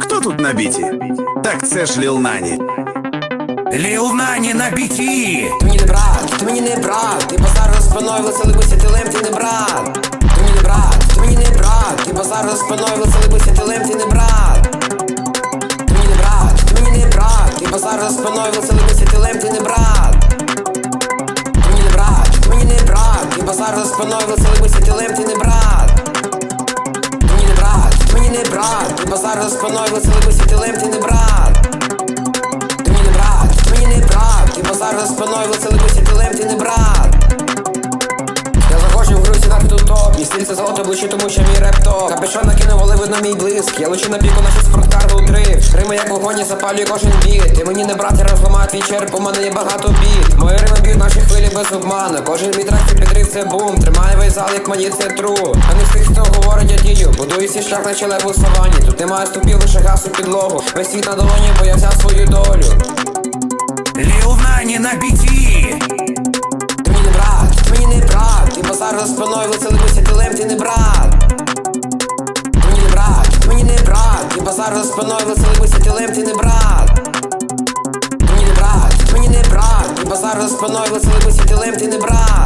Хто тут на біті? Так це ж Ліл Нані. Ліл Нані на біті! Ти мені не брат, ти мені не брат, ти базар за спиною веселибися, ти лем, ти не брат. Ти мені не брат, ти мені не брат, ти базар за спиною веселибися, ти лем, ти не брат. Ти мені не брат, ти мені не брат, ти базар за спиною веселибися, ти лем, ти не брат. Ти мені не брат, ти мені не брат, ти базар за спиною веселибися, ти лем, ти не брат. Базар за спиною веселибися, ти лем, ти не брат. Ти мені не брат, ти мені не брат, ти базар за спиною веселибися, ти лем, ти не брат. Це золото ближче, тому що мій реп топ Капюшон накинув, але видно мій блиск. Я лечу на піку, наче спорткар у дрифт Рими як вогоні, запалює кожен біт. Ти мені не брат, я твій череп, у мене є багато біт. Мої рими б'ють наші хвилі без обману. Кожен мій трек це підрив, це бум. Тримає весь зал, як мені це тру. А не тих, хто говорить, я дію. Будую свій шлях, наче лев у савані. Тут немає ступів, лише газ у підлогу. Весь світ на долоні, бо я взяв свою долю базар за спиною веселимося, ти ти не брат. Мені не брат, мені не брат, ти базар за спиною веселимося, ти лем, ти не брат. Мені не брат, мені не брат, ти базар за спиною веселимося, ти лем, ти не брат.